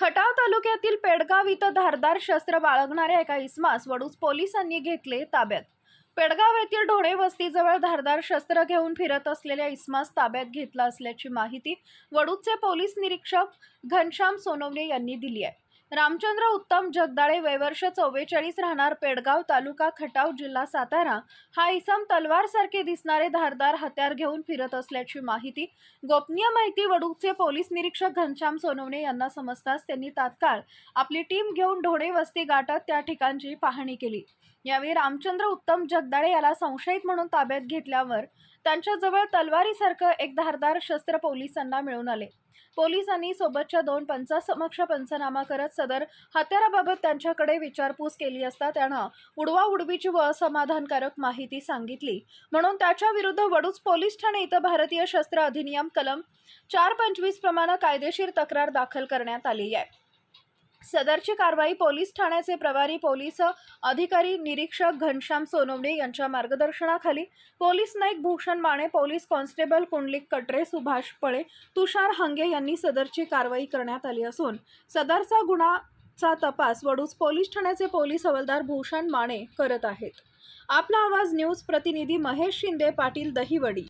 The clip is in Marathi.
खटाव तालुक्यातील पेडगाव इथं धारदार शस्त्र बाळगणाऱ्या एका इसमास वडूज पोलिसांनी घेतले ताब्यात. पेडगाव येथील ढोणे वस्तीजवळ धारदार शस्त्र घेऊन फिरत असलेल्या इसमास ताब्यात घेतला असल्याची माहिती वडूजचे पोलीस निरीक्षक घनश्याम सोनवणे यांनी दिली आहे. रामचंद्र उत्तम जगदाळे वयवर्ष चव्वेचाळीस राहणार पेडगाव तालुका खटाव जिल्हा सातारा. हा इसम तलवारसारखे दिसणारे धारदार हत्यार घेऊन फिरत असल्याची माहिती गोपनीय माहिती वडूकचे पोलीस निरीक्षक घनश्याम सोनवणे यांना समजताच त्यांनी तात्काळ आपली टीम घेऊन ढोणे वस्ती गाठत त्या ठिकाणची पाहणी केली. यावेळी रामचंद्र उत्तम जगदाळे याला संशयित म्हणून ताब्यात घेतल्यावर त्यांच्याजवळ तलवारीसारखं एक धारदार शस्त्र पोलिसांना मिळून आले. पोलिसांनी सोबतच्या दोन पंचासमक्ष पंचनामा करत सदर हत्याराबाबत त्यांच्याकडे विचारपूस केली असता त्यानं उडवा उडवीची व असमाधानकारक माहिती सांगितली. म्हणून त्याच्या विरुद्ध वडूज पोलीस ठाणे इथं भारतीय शस्त्र अधिनियम कलम चार पंचवीस प्रमाणे कायदेशीर तक्रार दाखल करण्यात आली आहे. सदरची कारवाई पोलीस ठाण्याचे प्रभारी पोलीस अधिकारी निरीक्षक घनश्याम सोनवणे यांच्या मार्गदर्शनाखाली. Police Naik Bhushan Mane police constable Kundalik Katare Subhash Pale Tushar Hange यांनी सदरची कारवाई करण्यात आली असून सदरचा गुन्हाचा तपास वडूज पोलीस ठाण्याचे पोलीस हवालदार भूषण माने करत आहेत. आपला आवाज न्यूज प्रतिनिधी महेश शिंदे पाटील दहिवडी.